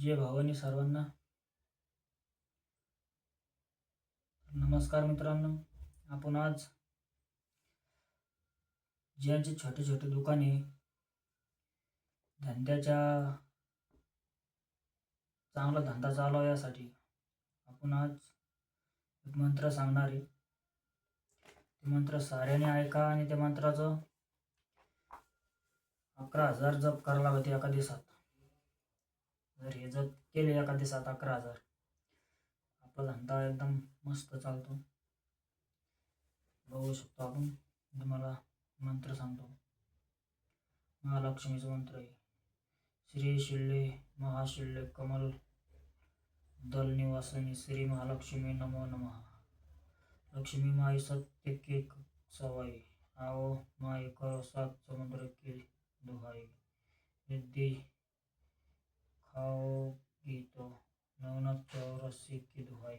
जय भावानी सर्वांना नमस्कार मित्रांनो. आपण आज ज्यांचे छोटे छोटे दुकाने धंद्याच्या चांगला धंदा चालवा यासाठी आपण आज एक मंत्र सांगणार आहे. ते मंत्र साऱ्याने ऐका आणि त्या मंत्राचं अकरा हजार जप करायला लागते एका दिवसात. जर हे केले एका दिवसात अकरा हजार आपला धंदा एकदम मस्त चालतो. बघू शकतो आपण. तुम्हाला मंत्र सांगतो. महालक्ष्मीचं मंत्र आहे. श्री शिल्ले महाशिल्ले कमल दल निवासनी श्री महालक्ष्मी नमो नमः. लक्ष्मी माई सत्य के सवाई आओ माई करो सात समुद्र के दुहाई. यदि खाओगी तो नवनत चौरसी की दुहाई